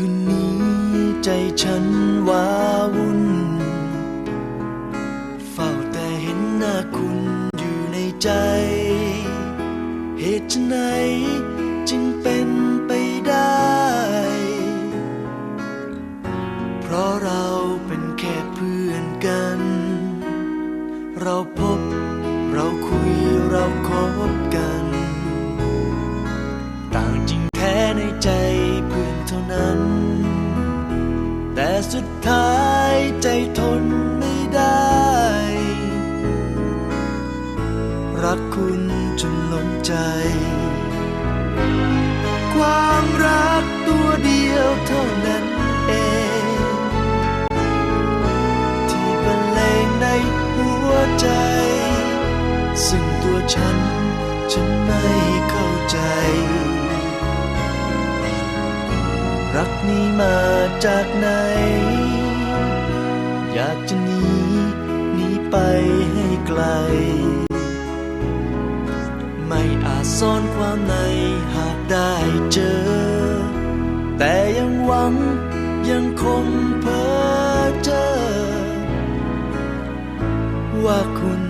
ืนนี้ใจฉันว้าวุ่น เฝ้าแต่เห็นหน้าคุณอยู่ในใจ เหตุไฉนจึงเป็นไปได้ เพราะเราเป็นแค่เพื่อนกัน เราพบ เราคุย เราคบกัน สุดท้ายใจทนไม่ได้ รักคุณจนล้นใจ มาจากไหน อยากจะหนีหนีไปให้ไกล ไม่อาจซ่อนความในหากได้เจอ แต่ยังหวังยังคงเพ้อเจอ ว่าคุณ